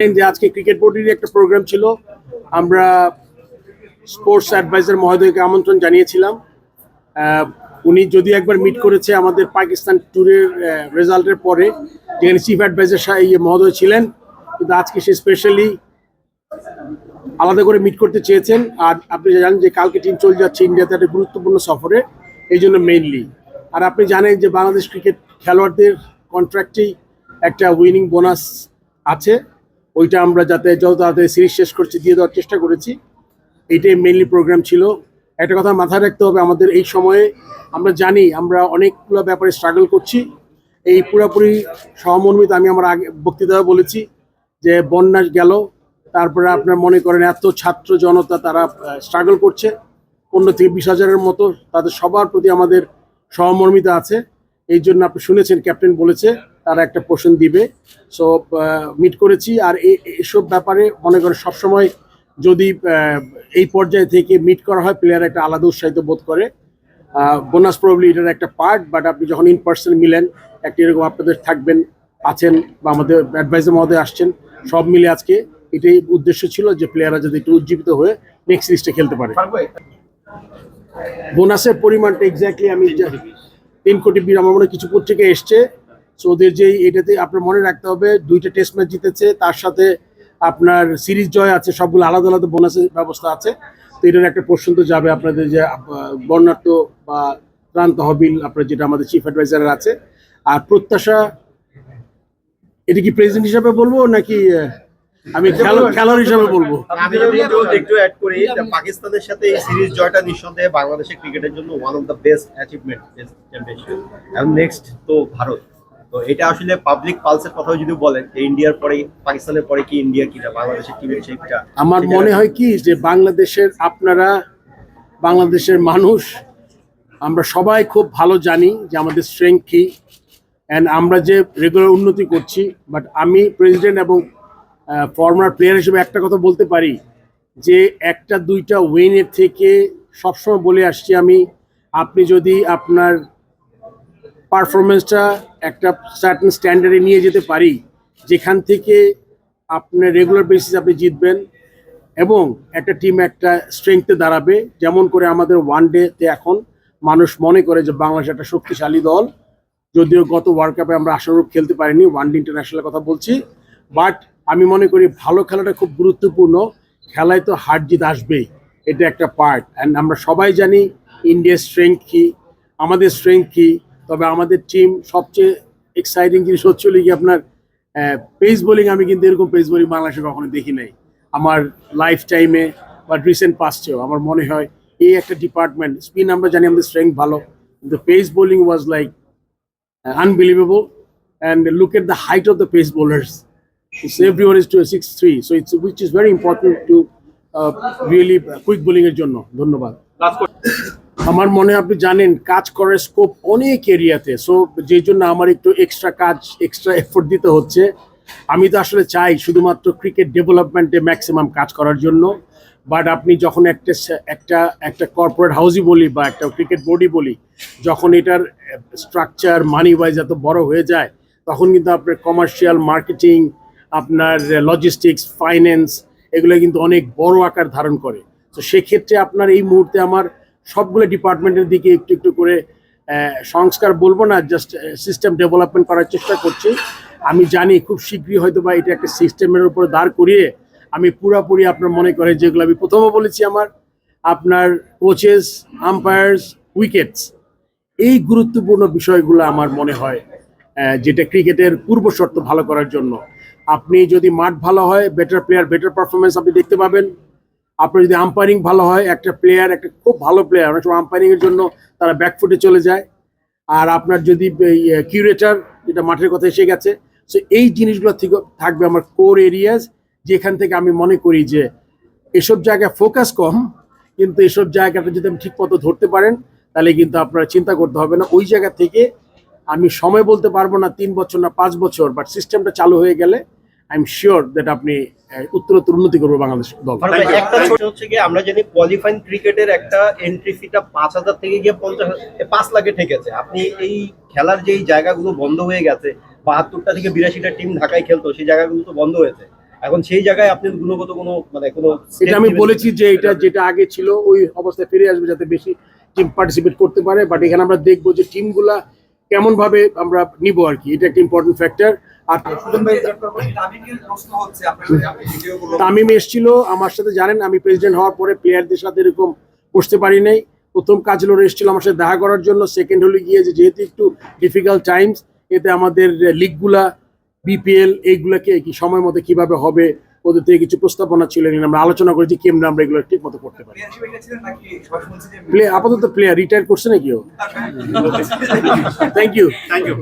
যে আজকে ক্রিকেট বোর্ডেরই একটা প্রোগ্রাম ছিল। আমরা স্পোর্টস অ্যাডভাইজার মহোদয়কে আমন্ত্রণ জানিয়েছিলাম। উনি যদি একবার মিট করেছে আমাদের পাকিস্তান ট্যুরের রেজাল্টের পরে যেখানে চিফ অ্যাডভাইজার মহোদয় ছিলেন। কিন্তু আজকে সে স্পেশালি আলাদা করে মিট করতে চেয়েছেন। আর আপনি জানেন যে কালকে টিম চলে যাচ্ছে ইন্ডিয়াতে একটা গুরুত্বপূর্ণ সফরে, এই জন্য মেইনলি আর আপনি জানেন যে বাংলাদেশ ক্রিকেট খেলোয়াড়দের কন্ট্রাক্টেই একটা উইনিং বোনাস আছে। ওইটা আমরা যাতে যত তাড়াতাড়ি সিরিজ শেষ করছি, দিয়ে দেওয়ার চেষ্টা করেছি। এটাই মেইনলি প্রোগ্রাম ছিল। একটা কথা মাথায় রাখতে হবে, আমাদের এই সময়ে আমরা জানি আমরা অনেকগুলো ব্যাপারে স্ট্রাগল করছি। এই পুরোপুরি সহমর্মিত আমি আমার আগে বক্তৃতা বলেছি যে বন্যা গেল, তারপরে আপনার মনে করেন এত ছাত্র জনতা তারা স্ট্রাগল করছে। পনেরো থেকে বিশ হাজারের মতো তাদের সবার প্রতি আমাদের সহমর্মিতা আছে। এই জন্য আপনি শুনেছেন ক্যাপ্টেন বলেছে তারা একটা পোষণ দিবে। সো মিট করেছি। আর এসব ব্যাপারে মনে করেন সবসময় যদি এই পর্যায়ে থেকে মিট করা হয় প্লেয়ার একটা আলাদা উৎসাহিত বোধ করে। বোনাস প্রবলি এটার একটা পার্ট বাট আপনি যখন ইন পার্সন মিলেন, একটা এরকম আপনাদের থাকবেন, আছেন, বা আমাদের অ্যাডভাইজার মহোদয় আসছেন, সব মিলে আজকে এটাই উদ্দেশ্য ছিল যে প্লেয়াররা যাতে একটু উজ্জীবিত হয়ে নেক্সট লিস্টে খেলতে পারে। বোনাসের পরিমাণটা এক্স্যাক্টলি আমি তিন কোটি বিশ আমার কিছু পত্রিকা এসছে। সো ওদের যে এটাতে আপনার মনে রাখতে হবে দুইটা টেস্ট ম্যাচ জিতেছে তার সাথে আপনার সিরিজ জয় আছে সবগুলো আলাদা আলাদা বোনাসের ব্যবস্থা আছে। তো এটার একটা প্রশ্ন তো যাবে আপনাদের যে বর্ণাঢ্য বা ত্রাণ তহবিল আপনার যেটা আমাদের চিফ অ্যাডভাইজার আছে। আর প্রত্যাশা এটা কি প্রেজেন্ট হিসাবে বলব নাকি আমি খেলোয়াড় খেলোয়াড় হিসাবে বলব। আমি যদি একটু অ্যাড করি পাকিস্তানের সাথে এই সিরিজ জয়টা নিঃসন্দেহে বাংলাদেশের ক্রিকেটের জন্য one of the best achievement championship এবং নেক্সট তো ভারত। তো এটা আসলে পাবলিক পালসের কথাও যদি বলেন যে ইন্ডিয়ার পরে পাকিস্তানের পরে কি ইন্ডিয়া কিনা বাংলাদেশের টিমের সেইটা আমার মনে হয় কি যে বাংলাদেশের আপনারা বাংলাদেশের মানুষ আমরা সবাই খুব ভালো জানি যে আমাদের স্ট্রেংথ কি অ্যান্ড আমরা যে রেগুলার উন্নতি করছি বাট আমি প্রেসিডেন্ট এবং ফর্মার প্লেয়ার হিসেবে একটা কথা বলতে পারি যে একটা দুইটা উইনের থেকে সবসময় বলে আসছি আমি আপনি যদি আপনার পারফরমেন্সটা একটা সার্টেন স্ট্যান্ডার্ডে নিয়ে যেতে পারি, যেখান থেকে আপনার রেগুলার বেসিস আপনি জিতবেন এবং একটা টিম একটা স্ট্রেংথে দাঁড়াবে। যেমন করে আমাদের ওয়ান ডেতে এখন মানুষ মনে করে যে বাংলাদেশ একটা শক্তিশালী দল, যদিও গত ওয়ার্ল্ড কাপে আমরা আশানুরূপ খেলতে পারিনি ওয়ান ডে ইন্টারন্যাশনালের কথা বলছি। বাট আমি মনে করি ভালো খেলাটা খুব গুরুত্বপূর্ণ, খেলায় তো হার জিত আসবেই, এটা একটা পার্ট অ্যান্ড আমরা সবাই জানি ইন্ডিয়ার স্ট্রেংথ কী, আমাদের স্ট্রেংথ কী তবে আমাদের টিম সবচেয়ে এক্সাইটিং জিনিস হচ্ছে হলো কি আপনার পেস বোলিং আমি কিন্তু এরকম পেস বোলিং বাংলাদেশে কখনো দেখি নাই। আমার লাইফ টাইমে বা রিসেন্ট পাস্টেও আমার মনে হয় এই একটা ডিপার্টমেন্ট স্পিন আমরা জানি আমাদের স্ট্রেংথ ভালো কিন্তু pace bowling was like unbelievable And look at the height of the pace bowlers everyone is to a six three, so it's which is very important to uh, really quick bowling এর জন্য। ধন্যবাদ। আমার মনে আপনি জানেন, কাজ করার scope অনেক এরিয়াতে। সো যেই জন্য আমার একটু এক্সট্রা কাজ এক্সট্রা এফোর্ট দিতে হচ্ছে। আমি তো আসলে চাই শুধুমাত্র ক্রিকেট ডেভেলপমেন্টে ম্যাক্সিমাম কাজ করার জন্য। বাট আপনি যখন একটা একটা একটা কর্পোরেট হাউসই বলি বা একটা ক্রিকেট বোর্ডই বলি, যখন এটার স্ট্রাকচার মানি ওয়াইজ এত বড় হয়ে যায়, তখন কিন্তু আপনার কমার্শিয়াল মার্কেটিং আপনার লজিস্টিক্স ফাইন্যান্স এগুলো কিন্তু অনেক বড় আকার ধারণ করে। তো সেক্ষেত্রে আপনার এই মুহূর্তে আমার সবগুলো ডিপার্টমেন্টের দিকে একটু একটু করে সংস্কার বলব না জাস্ট সিস্টেম ডেভেলপমেন্ট করার চেষ্টা করছি। আমি জানি খুব শীঘ্রই হয়তো বা এটা একটা সিস্টেমের উপরে দাঁড় করিয়ে আমি পুরাপুরি আপনার মনে করে যেগুলো আমি প্রথমে বলেছি আমার, আপনার কোচেস আম্পায়ার্স উইকেটস এই গুরুত্বপূর্ণ বিষয়গুলো আমার মনে হয় যেটা ক্রিকেটের পূর্ব শর্ত ভালো করার জন্য। আপনি যদি মাঠ ভালো হয় বেটার প্লেয়ার বেটার পারফরমেন্স আপনি দেখতে পাবেন। আপনার যদি আম্পায়ারিং ভালো হয়, একটা প্লেয়ার একটা খুব ভালো প্লেয়ার অনেক সময় আম্পায়ারিং এর জন্য তারা ব্যাকফুটে চলে যায়। আর আপনার যদি কিউরেটার যেটা মাঠের কথা এসে গেছে সো এই জিনিসগুলো থেকে থাকবে আমার কোর এরিয়াস যেখান থেকে আমি মনে করি যে এসব জায়গায় ফোকাস কম, কিন্তু এসব জায়গাটা যদি আপনি ঠিক মতো ধরতে পারেন, তাহলে কিন্তু আপনারা চিন্তা করতে হবে না। ওই জায়গা থেকে আমি সময় বলতে পারব না, তিন বছর না পাঁচ বছর বাট সিস্টেমটা চালু হয়ে গেলে আই এম শিওর দ্যাট আপনি উত্তরোত্তর উন্নতি করবে বাংলাদেশ দল। একটা হচ্ছে কি আমরা জানি কোয়ালিফাইং ক্রিকেটের একটা এন্ট্রি ফিটা পাঁচ হাজার থেকে গিয়ে পঞ্চাশ পাঁচ লাখে ঠেকেছে। আপনি এই খেলার যেই জায়গাগুলো বন্ধ হয়ে গেছে বাহাত্তরটা থেকে বিরাশিটা টিম ঢাকায় খেলতো সেই জায়গাগুলো তো বন্ধ হয়েছে। এখন সেই জায়গায় আপনি গুণগত কোনো মানে কোনো এটা আমি বলেছি যে এটা যেটা আগে ছিল ওই অবস্থায় ফিরে আসবে যাতে বেশি টিম পার্টিসিপেট করতে পারে। বাট এখানে আমরা দেখব যে টিমগুলা কেমন ভাবে আমরা নিব আর কি। এটা একটা ইম্পর্টেন্ট ফ্যাক্টর আর তামিম এসেছিল আমার সাথে জানেন আমি প্রেসিডেন্ট হওয়ার পরে প্লেয়ারদের সাথে এরকম বসতে পারি নাই। প্রথম কাজ হলো এসেছিল আমার সাথে দেখা করার জন্য সেকেন্ড হলে গিয়ে যে যেহেতু একটু ডিফিকাল্ট টাইমস এতে আমাদের লিগগুলা বিপিএল এইগুলাকে কি সময় মতো কীভাবে হবে ওদের থেকে কিছু প্রস্তাবনা ছিল আমরা আলোচনা করেছি কেমন আমরা এগুলো ঠিক মতো করতে পারি। প্লে আপাতত প্লেয়ার রিটায়ার করছে নাকি ও? Thank you thank you